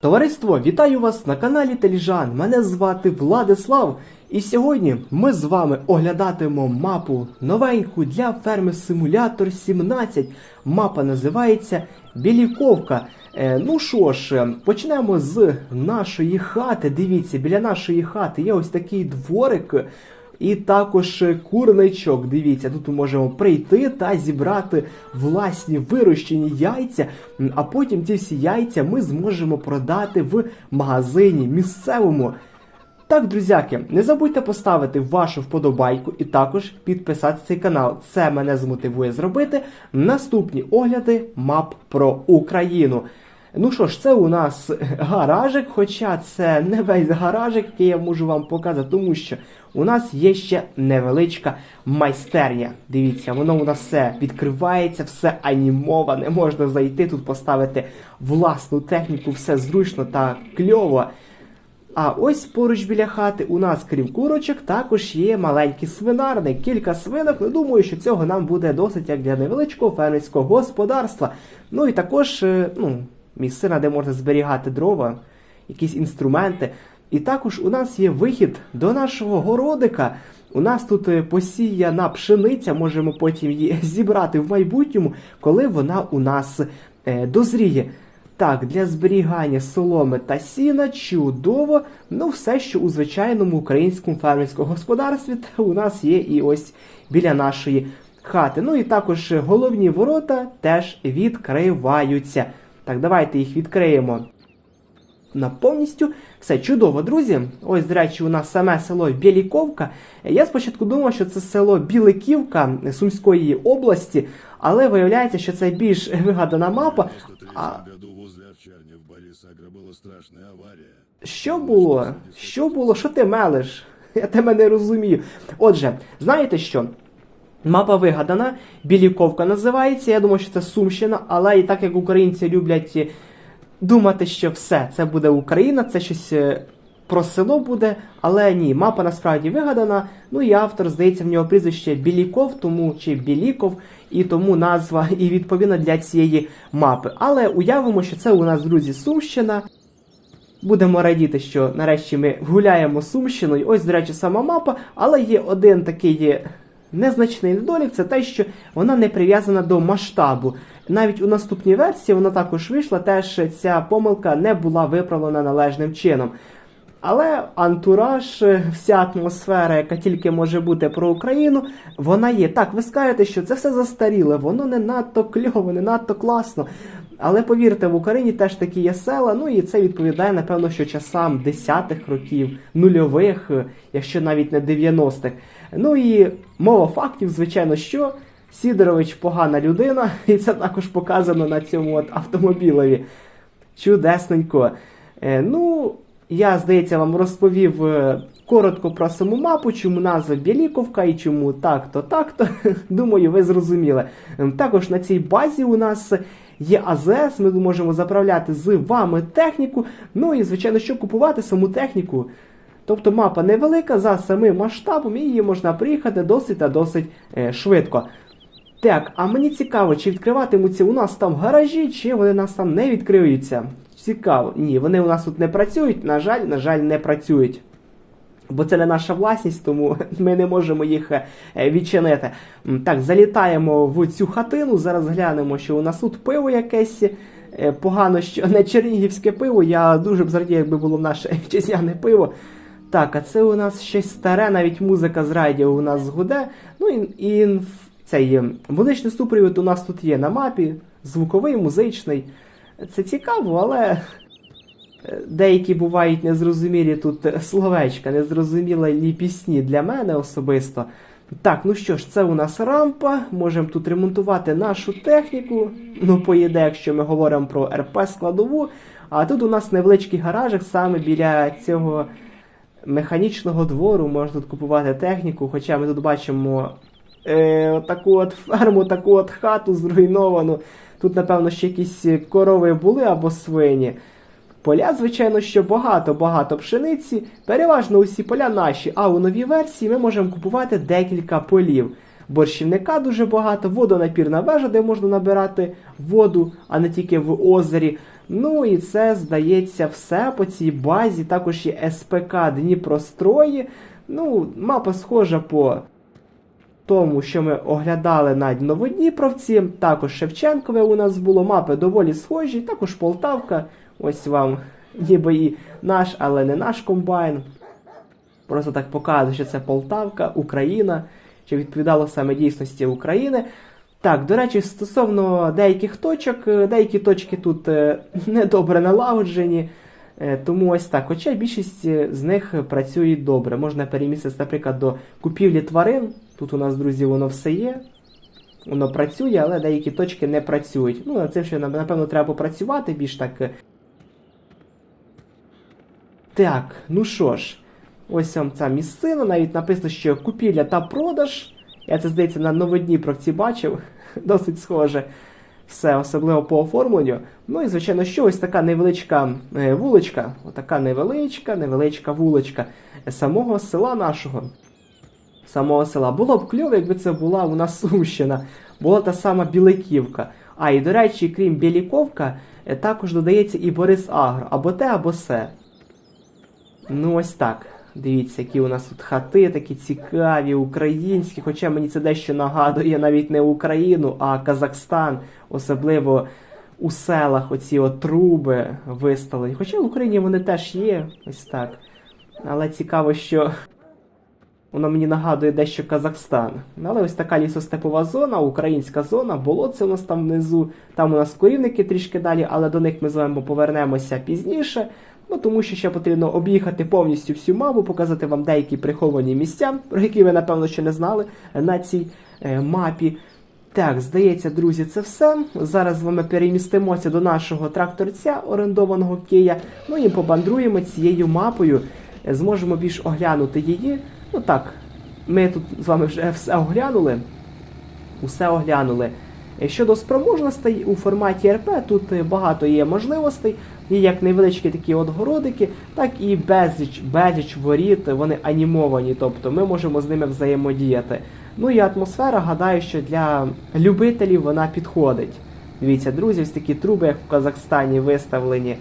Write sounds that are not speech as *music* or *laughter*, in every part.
Товариство, вітаю вас на каналі Теліжан. Мене звати Владислав. І сьогодні ми з вами оглядатимемо мапу новеньку для ферми Симулятор 17. Мапа називається Біліковка. Е, ну що ж, е, почнемо з нашої хати. Дивіться, біля нашої хати є ось такий дворик. І також е, курничок. Дивіться, тут ми можемо прийти та зібрати власні вирощені яйця. А потім ці всі яйця ми зможемо продати в магазині місцевому. Так, друзяки, не забудьте поставити вашу вподобайку і також підписати цей канал. Це мене змотивує зробити наступні огляди мап про Україну. Ну що ж, це у нас гаражик, хоча це не весь гаражик, який я можу вам показати, тому що у нас є ще невеличка майстерня. Дивіться, воно у нас все відкривається, все анімоване. Можна зайти тут, поставити власну техніку, все зручно та кльово. А ось поруч біля хати у нас, крім курочок, також є маленький свинарник, кілька свинок. Ну, думаю, що цього нам буде досить як для невеличкого фермерського господарства. Ну і також е, ну, місцина, де можна зберігати дрова, якісь інструменти. І також у нас є вихід до нашого городика. У нас тут е, посіяна пшениця, можемо потім її *laughs* зібрати в майбутньому, коли вона у нас е, дозріє. Так, для зберігання соломи та сіна чудово. Ну, все, що у звичайному українському фермерському господарстві, та у нас є і ось біля нашої хати. Ну і також е, головні ворота теж відкриваються. Так, давайте їх відкриємо на повністю. Все чудово, друзі. Ось, до речі, у нас саме село Біліковка. Я спочатку думав, що це село Біликівка Сумської області, але виявляється, що це більш *laughs* вигадана мапа. А що було? Що було? Що ти мелиш? *laughs* Я тебе не розумію. Отже, знаєте що? Мапа вигадана, Біліковка називається. Я думаю, що це Сумщина, але і так як українці люблять е, думати, що все, це буде Україна, це щось е, про село буде. Але ні, мапа насправді вигадана. Ну і автор, здається, в нього прізвище Біліков, тому чи Біліков, і тому назва і відповідна для цієї мапи. Але уявимо, що це у нас, друзі, Сумщина. Будемо радіти, що нарешті ми гуляємо Сумщиною. Ось, до речі, сама мапа, але є один такий є незначний недолік, це те, що вона не прив'язана до масштабу. Навіть у наступній версії вона також вийшла, теж ця помилка не була виправлена належним чином. Але антураж, вся атмосфера, яка тільки може бути про Україну, вона є. Так, ви скажете, що це все застаріле, воно не надто кльово, не надто класно. Але повірте, в Україні теж такі є села, ну і це відповідає, напевно, що часам десятих років, нульових, якщо навіть не 90-х. Ну і мова фактів, звичайно, що Сідорович погана людина, *laughs* і це також показано на цьому от автомобілеві. Чудесненько. Е, ну, я, здається, вам розповів е, коротко про саму мапу, чому назва Біліковка і чому так-то, так-то. *laughs* Думаю, ви зрозуміли. Ем, Також на цій базі у нас є АЗС, ми можемо заправляти з вами техніку. Ну і, звичайно, що купувати саму техніку. Тобто мапа невелика за самим масштабом, і її можна приїхати досить та досить е, швидко. Так, а мені цікаво, чи відкриватимуться у нас там гаражі, чи вони у нас там не відкриються. Цікаво. Ні, вони у нас тут не працюють, на жаль, на жаль, не працюють. Бо це не наша власність, тому *laughs* ми не можемо їх е, відчинити. Так, залітаємо в цю хатину. Зараз глянемо, що у нас тут пиво якесь. Е, Погано, що *laughs* не чернігівське пиво. Я дуже б зрадів, якби було наше *laughs* вітчизняне пиво. Так, а це у нас щось старе, навіть музика з радіо у нас гуде. Ну і, і цей музичний супровід у нас тут є на мапі, звуковий, музичний. Це цікаво, але е, деякі бувають незрозумілі тут е, словечка, незрозумілі пісні для мене особисто. Так, ну що ж, це у нас рампа. Можемо тут ремонтувати нашу техніку. Ну, поїде, якщо ми говоримо про РП складову. А тут у нас невеличкий гаражик саме біля цього механічного двору. Можна тут купувати техніку, хоча ми тут бачимо е, таку от ферму, таку от хату зруйновану. Тут, напевно, ще якісь корови були або свині. Поля, звичайно, що багато-багато пшениці. Переважно усі поля наші, а у новій версії ми можемо купувати декілька полів. Борщівника дуже багато, водонапірна вежа, де можна набирати воду, а не тільки в озері. Ну і це, здається, все по цій базі. Також є СПК Дніпрострої. Ну, мапа схожа по тому, що ми оглядали на Новодніпровці. Також Шевченкове у нас було. Мапи доволі схожі. Також Полтавка. Ось вам ніби і наш, але не наш комбайн. Просто так показує, що це Полтавка, Україна, що відповідало саме дійсності України. Так, до речі, стосовно деяких точок, е, деякі точки тут е, *laughs* недобре налагоджені. Е, Тому ось так. Хоча більшість з них працюють добре. Можна переміститися, наприклад, до купівлі тварин. Тут у нас, друзі, воно все є. Воно працює, але деякі точки не працюють. Ну, над цим ще напевно треба попрацювати більш так. Так, ну що ж, ось вам ця місцина, навіть написано, що купівля та продаж. Я це здається на Новодніпровці бачив, *laughs* досить схоже. Все, особливо по оформленню. Ну і звичайно, що ось така невеличка е, вуличка, отака невеличка, невеличка вуличка самого села нашого. Самого села. Було б кльово, якби це була у нас Сумщина, була та сама Біликівка. А і до речі, крім Біліковка, е, також додається і Борис Агро, або те, або се. Ну ось так. Дивіться, які у нас тут хати, такі цікаві, українські. Хоча мені це дещо нагадує навіть не Україну, а Казахстан, особливо у селах оці от труби виставлені. Хоча в Україні вони теж є, ось так. Але цікаво, що воно мені нагадує дещо Казахстан. Але ось така лісостепова зона, українська зона, болотце у нас там внизу. Там у нас корівники трішки далі, але до них ми з вами повернемося пізніше. Ну тому що ще потрібно об'їхати повністю всю мапу, показати вам деякі приховані місця, про які ви, напевно, ще не знали на цій е, мапі. Так, здається, друзі, це все. Зараз з вами перемістимося до нашого тракторця, орендованого Кия. Ну і побандруємо цією мапою. Зможемо більш оглянути її. Ну так, ми тут з вами вже все оглянули. Усе оглянули. Щодо спроможностей у форматі РП, тут е, багато є можливостей. Є як невеличкі такі от городики, так і безліч, безліч воріт, вони анімовані, тобто ми можемо з ними взаємодіяти. Ну і атмосфера, гадаю, що для любителів вона підходить. Дивіться, друзі, ось такі труби, як в Казахстані, виставлені.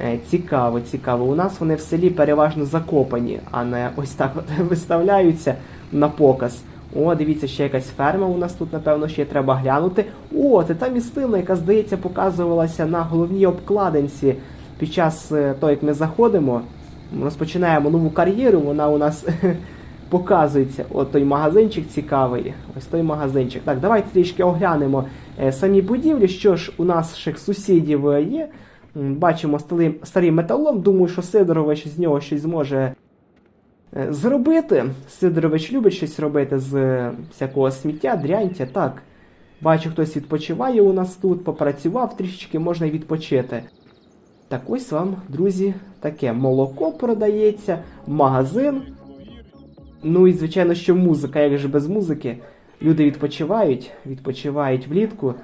Е, Цікаво, цікаво. У нас вони в селі переважно закопані, а не ось так от *laughs* виставляються на показ. О, дивіться, ще якась ферма у нас тут, напевно, ще треба глянути. О, це та місцина, яка, здається, показувалася на головній обкладинці під час е, того, як ми заходимо. Розпочинаємо нову кар'єру, вона у нас *laughs* показується. От той магазинчик цікавий. Ось той магазинчик. Так, давайте трішки оглянемо е, самі будівлі. Що ж у наших сусідів е, є. Бачимо старий, старий металом. Думаю, що Сидорович з нього щось зможе зробити. Сидорович любить щось робити з е, всякого сміття, дряньтя. Так. Бачу, хтось відпочиває у нас тут, попрацював трішечки, можна й відпочити. Так ось вам, друзі, таке молоко продається, магазин. Ну і звичайно, що музика, як же без музики. Люди відпочивають, відпочивають влітку.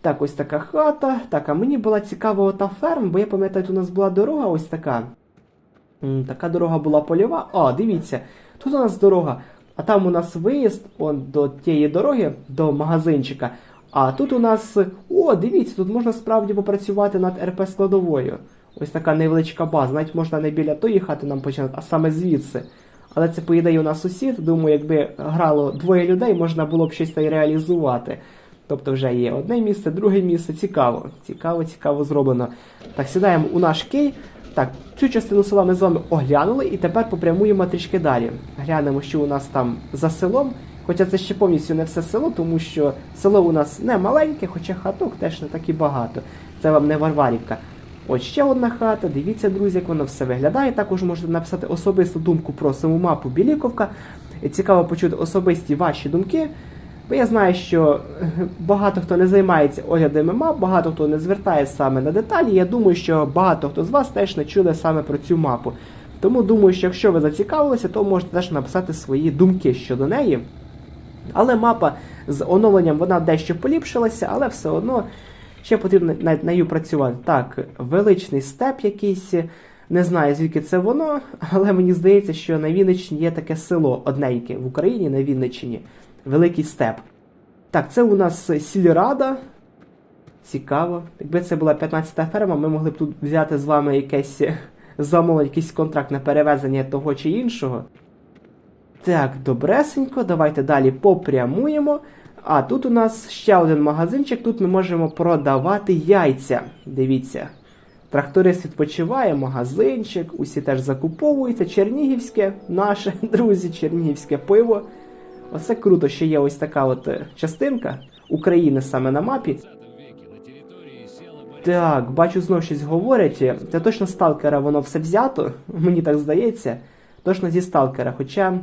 Так, ось така хата. Так, а мені була цікава ота ферма, бо я пам'ятаю, у нас була дорога ось така. Така дорога була польова. А, дивіться, тут у нас дорога, а там у нас виїзд он, до тієї дороги, до магазинчика. А тут у нас. О, дивіться, тут можна справді попрацювати над РП складовою. Ось така невеличка база. Навіть можна не біля тої хати нам починати, а саме звідси. Але це, по у нас сусід. Думаю, якби грало двоє людей, можна було б щось та й реалізувати. Тобто вже є одне місце, друге місце. Цікаво. Цікаво, цікаво зроблено. Так, сідаємо у наш кей. Так, цю частину села ми з вами оглянули і тепер попрямуємо трішки далі. Глянемо, що у нас там за селом. Хоча це ще повністю не все село, тому що село у нас не маленьке, хоча хаток теж не так і багато. Це вам не Варварівка. Ось ще одна хата. Дивіться, друзі, як воно все виглядає. Також можете написати особисту думку про саму мапу Біліковка. Цікаво почути особисті ваші думки. Бо я знаю, що е, багато хто не займається оглядами мап, багато хто не звертає саме на деталі. Я думаю, що багато хто з вас теж не чули саме про цю мапу. Тому думаю, що якщо ви зацікавилися, то можете теж написати свої думки щодо неї. Але мапа з оновленням вона дещо поліпшилася, але все одно ще потрібно над нею працювати. Так, величний степ якийсь. Не знаю, звідки це воно, *laughs* але мені здається, що на Вінниччині є таке село одненьке в Україні на Вінниччині. Великий степ. Так, це у нас сільрада. Цікаво. Якби це була 15-та ферма, ми могли б тут взяти з вами якесь замовити якийсь контракт на перевезення того чи іншого. Так, добресенько, давайте далі попрямуємо. А тут у нас ще один магазинчик, тут ми можемо продавати яйця. Дивіться. Тракторист відпочиває, магазинчик, усі теж закуповуються. Чернігівське, наше, *laughs* друзі, чернігівське пиво. Оце круто, що є ось така от е, частинка України саме на мапі. Так, бачу знов щось говорять. Це точно сталкера воно все взято, *laughs* мені так здається. Точно зі сталкера. Хоча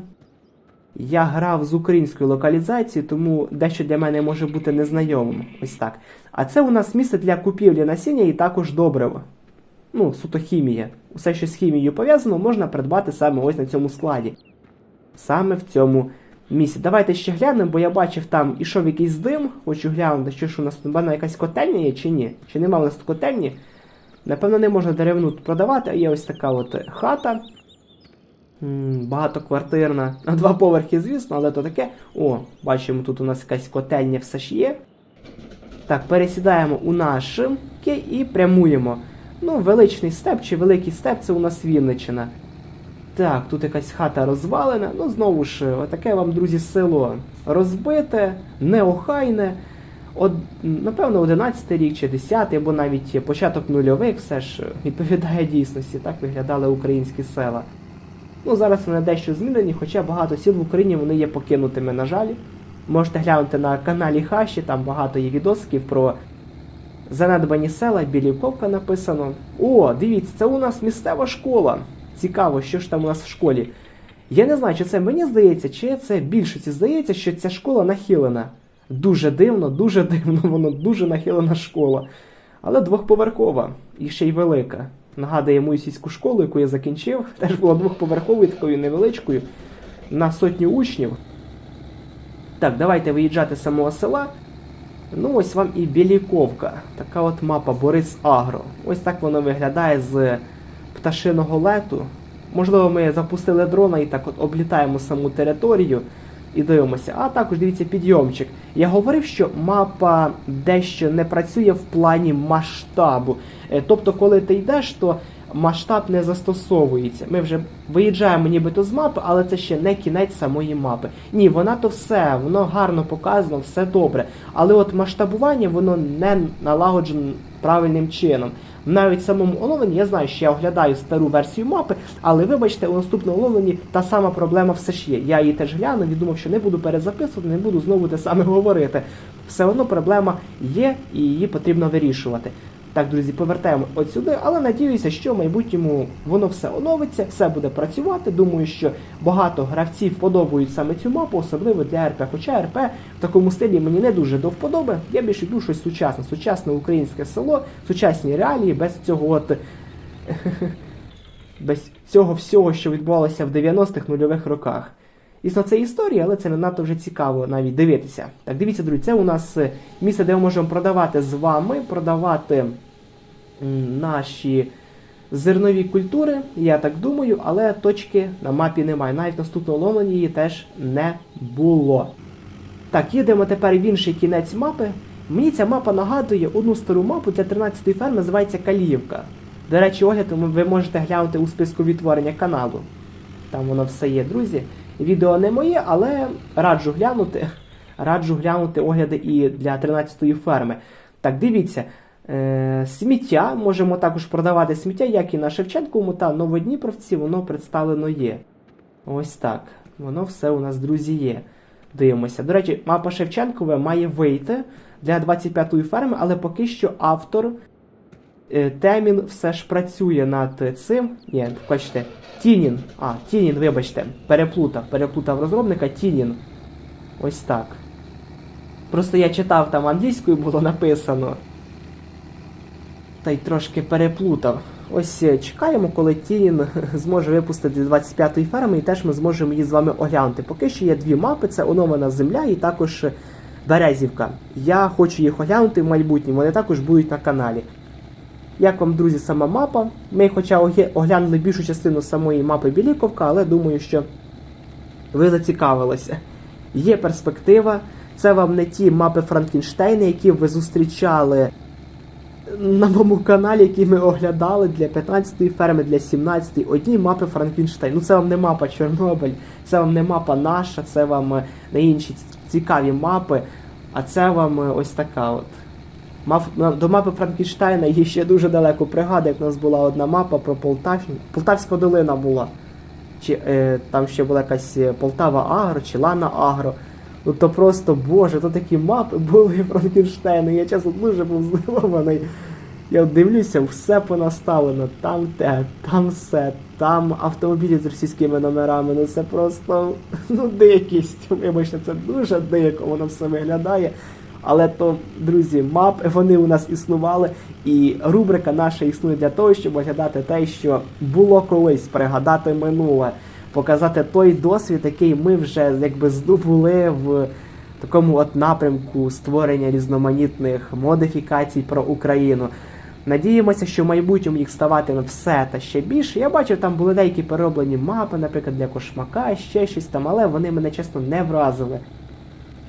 я грав з українською локалізацією, тому дещо для мене може бути незнайомим. Ось так. А це у нас місце для купівлі насіння і також добрива. Ну, суто хімія. Усе, що з хімією пов'язано, можна придбати саме ось на цьому складі. Саме в цьому місці. Давайте ще глянемо, бо я бачив там ішов якийсь дим. Хочу глянути, що ж у нас напевно якась котельня є чи ні? Чи нема у нас котельні? Напевно, не можна деревину тут продавати, а є ось така от хата. Багатоквартирна. На два поверхи, звісно, але то таке. О, бачимо, тут у нас якась котельня все ж є. Так, пересідаємо у наш і прямуємо. Ну, величний степ чи великий степ це у нас Вінничина. Так, тут якась хата розвалена. Ну, знову ж, отаке вам, друзі, село розбите, неохайне. От, напевно, 11 рік чи 10 або навіть початок нульових все ж відповідає дійсності. Так виглядали українські села. Ну, зараз вони дещо змінені, хоча багато сіл в Україні вони є покинутими, на жаль. Можете глянути на каналі Хаші, там багато є відосиків про занедбані села, Білівковка написано. О, дивіться, це у нас місцева школа. Цікаво, що ж там у нас в школі. Я не знаю, чи це мені здається, чи це більшості здається, що ця школа нахилена. Дуже дивно, дуже дивно, *laughs* воно дуже нахилена школа. Але двохповерхова і ще й велика. Нагадує мою сільську школу, яку я закінчив. *laughs* Теж була двохповерховою, такою невеличкою, на сотню учнів. Так, давайте виїжджати з самого села. Ну, ось вам і Біліковка. Така от мапа Борис Агро. Ось так воно виглядає з пташиного лету. Можливо, ми запустили дрона і так от облітаємо саму територію і дивимося. А також дивіться підйомчик. Я говорив, що мапа дещо не працює в плані масштабу. Е, Тобто, коли ти йдеш, то масштаб не застосовується. Ми вже виїжджаємо нібито з мапи, але це ще не кінець самої мапи. Ні, вона то все, воно гарно показано, все добре. Але от масштабування воно не налагоджено правильним чином. Навіть в самому оновленні я знаю, що я оглядаю стару версію мапи, але вибачте, у наступному оновленні та сама проблема все ж є. Я її теж глянув і думав, що не буду перезаписувати, не буду знову те саме *laughs* говорити. Все одно проблема є і її потрібно вирішувати. Так, друзі, повертаємо от сюди, але надіюся, що в майбутньому воно все оновиться, все буде працювати. Думаю, що багато гравців подобають саме цю мапу, особливо для РП. Хоча РП в такому стилі мені не дуже до вподоби. Я більше люблю щось сучасне, сучасне українське село, сучасні реалії, без цього от. *laughs* без цього всього, що відбувалося в 90-х нульових роках. Дійсно, це історія, але це не надто вже цікаво навіть дивитися. Так, дивіться, друзі, це у нас е, місце, де ми можемо продавати з вами, продавати наші зернові культури, я так думаю, але точки на мапі немає. Навіть в наступному оновленні її теж не було. Так, їдемо тепер в інший кінець мапи. Мені ця мапа нагадує одну стару мапу для 13-ї ферми, називається Каліївка. До речі, огляд ви можете глянути у списку відтворення каналу. Там воно все є, друзі. Відео не моє, але раджу глянути. Раджу глянути огляди і для 13-ї ферми. Так, дивіться. Е, сміття можемо також продавати сміття, як і на Шевченковому та Новодніпровці, воно представлено є. Ось так. Воно все у нас, друзі, є. Дивимося. До речі, мапа Шевченкове має вийти для 25-ї ферми, але поки що автор е, Темін все ж працює над цим. Ні, бачите, Тінін. А, Тінін, вибачте, переплутав, переплутав розробника Тінін. Ось так. Просто я читав там англійською було написано. Та й трошки переплутав. Ось е, чекаємо, коли Тінін *laughs* зможе випустити 25-ї ферми, і теж ми зможемо її з вами оглянути. Поки що є дві мапи: це оновлена земля і також Березівка. Я хочу їх оглянути в майбутньому, вони також будуть на каналі. Як вам, друзі, сама мапа? Ми, хоча оглянули більшу частину самої мапи Біліковка, але думаю, що ви зацікавилися. Є перспектива. Це вам не ті мапи Франкенштейна, які ви зустрічали на моєму каналі, який ми оглядали для 15-ї ферми, для 17-ї, одні мапи Франкенштейн. Ну це вам не мапа Чорнобиль, це вам не мапа наша, це вам е, не інші цікаві мапи, а це вам е, ось така от. До мапи Франкенштейна є ще дуже далеко. Пригадую, як у нас була одна мапа про Полтавщину. Полтавська долина була. Чи е, там ще була якась е, Полтава Агро, чи Лана Агро. Ну то просто, боже, то такі мапи були Франкенштейна. Я чесно дуже був здивований. Я дивлюся, все понаставлено. Там те, там все, там автомобілі з російськими номерами. Ну це просто ну дикість. Вибачте, це дуже дико, воно все виглядає. Але то, друзі, мапи вони у нас існували, і рубрика наша існує для того, щоб оглядати те, що було колись, пригадати минуле, показати той досвід, який ми вже якби здобули в такому от напрямку створення різноманітних модифікацій про Україну. Надіємося, що в майбутньому їх ставатиме все та ще більше. Я бачив, там були деякі перероблені мапи, наприклад, для кошмака, ще щось там, але вони мене чесно не вразили.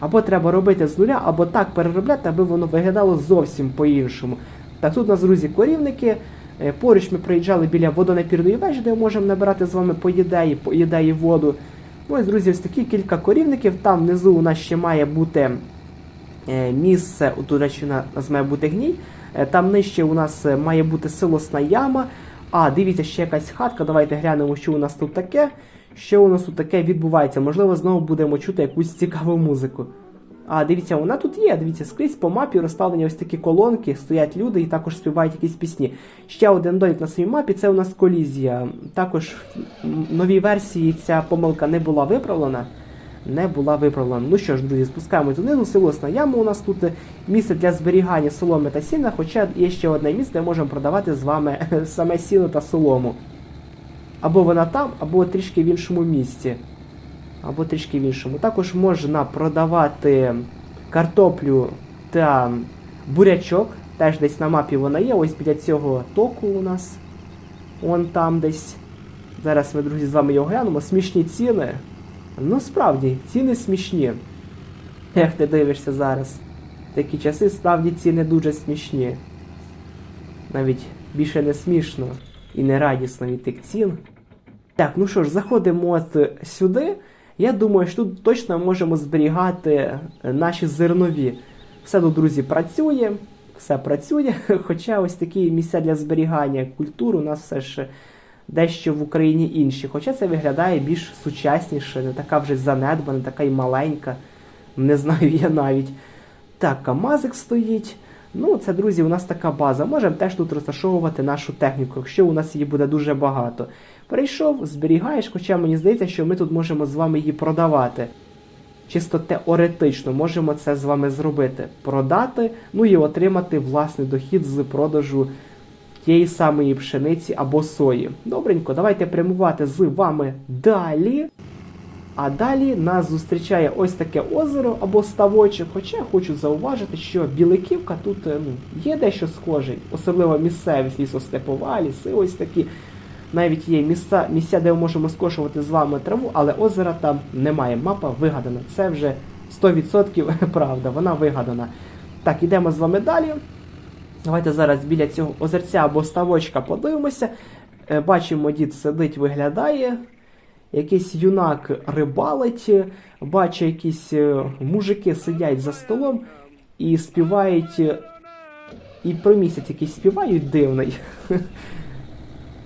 Або треба робити з нуля, або так переробляти, аби воно виглядало зовсім по-іншому. Так, тут у нас, друзі, корівники. Е, Поруч ми проїжджали біля водонапірної вежі, де можемо набирати з вами по ідеї, воду. Ну ось, друзі, ось такі кілька корівників. Там внизу у нас ще має бути е, місце, до речі, у нас має бути гній. Е, Там нижче у нас має бути силосна яма. А, дивіться, ще якась хатка. Давайте глянемо, що у нас тут таке. Що у нас тут таке відбувається? Можливо, знову будемо чути якусь цікаву музику. А, дивіться, вона тут є. Дивіться, скрізь по мапі розставлені ось такі колонки, стоять люди і також співають якісь пісні. Ще один долік на своїй мапі це у нас колізія. Також в новій версії ця помилка не була виправлена. Не була виправлена. Ну що ж, друзі, спускаємось донизу. Силосна яма у нас тут місце для зберігання соломи та сіна, хоча є ще одне місце, де можемо продавати з вами *laughs* саме сіно та солому. Або вона там, або трішки в іншому місці. Або трішки в іншому. Також можна продавати картоплю та бурячок. Теж десь на мапі вона є. Ось біля цього току у нас. Вон там десь. Зараз ми, друзі, з вами його глянемо. Смішні ціни. Ну, справді, ціни смішні. Як ти дивишся зараз? Такі часи справді ціни дуже смішні. Навіть більше не смішно і не радісно від тих цін. Так, ну що ж, заходимо от сюди. Я думаю, що тут точно можемо зберігати е, наші зернові. Все тут, друзі, працює, все працює. *laughs* Хоча ось такі місця для зберігання культур у нас все ж дещо в Україні інші. Хоча це виглядає більш сучасніше, не така вже занедбана, така й маленька. Не знаю *laughs* я навіть. Так, Камазик стоїть. Ну, це, друзі, у нас така база. Можемо теж тут розташовувати нашу техніку, якщо у нас її буде дуже багато. Прийшов, зберігаєш, хоча мені здається, що ми тут можемо з вами її продавати. Чисто теоретично можемо це з вами зробити. Продати, ну і отримати власний дохід з продажу тієї самої пшениці або сої. Добренько, давайте прямувати з вами далі. А далі нас зустрічає ось таке озеро або ставочок. Хоча я хочу зауважити, що Біликівка тут е, ну, є дещо схоже, особливо місцевість лісостепова, ліси ось такі. Навіть є місця, місця, де ми можемо скошувати з вами траву, але озера там немає. Мапа вигадана. Це вже 100% *laughs* правда, вона вигадана. Так, ідемо з вами далі. Давайте зараз біля цього озерця або ставочка подивимося. Е, Бачимо, дід сидить, виглядає. Якийсь юнак рибалить, бачу, якісь е, мужики сидять за столом і співають. І про місяць якийсь співають дивний. *laughs*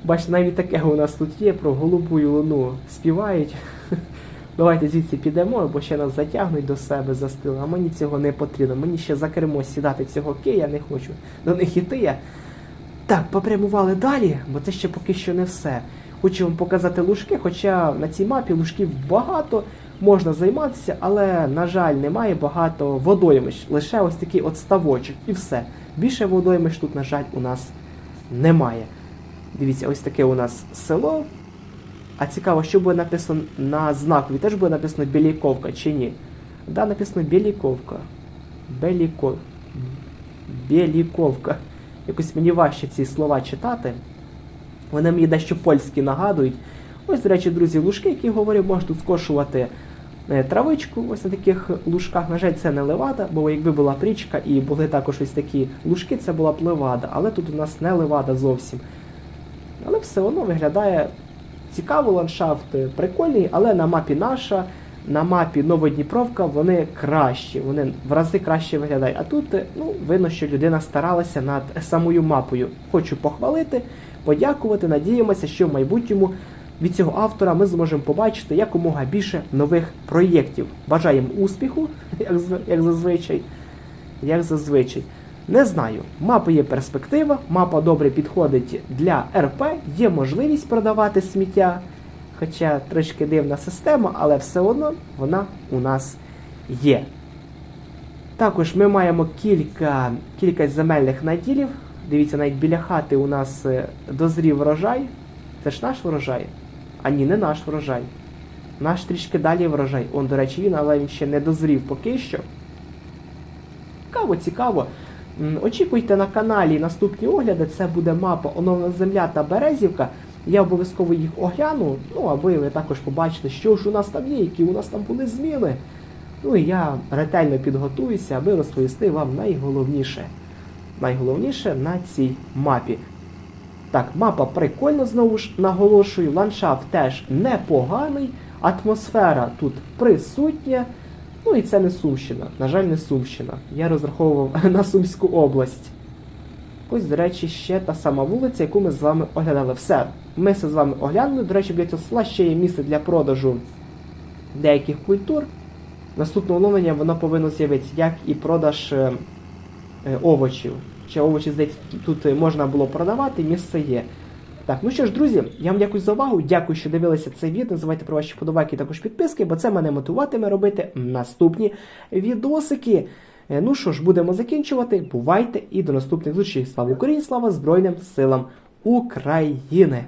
Бачите, навіть таке у нас тут є про голубую луну співають. *laughs* Давайте звідси підемо, бо ще нас затягнуть до себе за стил. А мені цього не потрібно. Мені ще за кермо сідати цього кия, не хочу до них іти. Я. Так, попрямували далі, бо це ще поки що не все. Хочу вам показати лужки, хоча на цій мапі лужків багато, можна займатися, але, на жаль, немає багато водоймищ. Лише ось такий от ставочок і все. Більше водоймищ тут, на жаль, у нас немає. Дивіться, ось таке у нас село. А цікаво, що буде написано на знакові. Теж буде написано Біліковка чи ні? Да, написано Біліковка. Беліко... Біліковка. Якось мені важче ці слова читати. Вони мені дещо польські нагадують. Ось, до речі, друзі, лужки, які я говорив, можна тут скошувати е, травичку ось на таких лужках. На жаль, це не левада, бо якби була прічка і були також ось такі лужки, це була б левада. Але тут у нас не левада зовсім. Але все одно виглядає цікаво ландшафт, прикольний, але на мапі наша, на мапі Новодніпровка вони кращі, вони в рази краще виглядають. А тут ну, видно, що людина старалася над самою мапою. Хочу похвалити, подякувати. Надіємося, що в майбутньому від цього автора ми зможемо побачити якомога більше нових проєктів. Бажаємо успіху, як, як зазвичай. Як зазвичай. Не знаю, мапа є перспектива, мапа добре підходить для РП, є можливість продавати сміття. Хоча трішки дивна система, але все одно вона у нас є. Також ми маємо кілька, кілька земельних наділів. Дивіться, навіть біля хати у нас е, дозрів врожай. Це ж наш врожай. А ні, не наш врожай. Наш трішки далі врожай. Он, до речі, він, але він ще не дозрів поки що. Цікаво, цікаво. Очікуйте на каналі наступні огляди. Це буде мапа Оновлена Земля та Березівка. Я обов'язково їх огляну, ну аби ви також побачили, що ж у нас там є, які у нас там були зміни. Ну і я ретельно підготуюся, аби розповісти вам найголовніше. Найголовніше на цій мапі. Так, мапа прикольна, знову ж наголошую, ландшафт теж непоганий, атмосфера тут присутня. Ну і це не Сумщина. На жаль, не Сумщина. Я розраховував *laughs* на Сумську область. Ось, до речі, ще та сама вулиця, яку ми з вами оглядали. Все, ми все з вами оглянули. До речі, біля цього села ще є місце для продажу деяких культур. Наступне оновлення воно повинно з'явитися, як і продаж е, е, овочів. Ще овочі, здається, тут е, можна було продавати, місце є. Так, ну що ж, друзі, я вам дякую за увагу. Дякую, що дивилися це відео. Не забувайте про ваші подобайки і також підписки, бо це мене мотивуватиме робити наступні відосики. Е, Ну що ж, будемо закінчувати. Бувайте і до наступних зустрічей. Слава Україні! Слава Збройним силам України!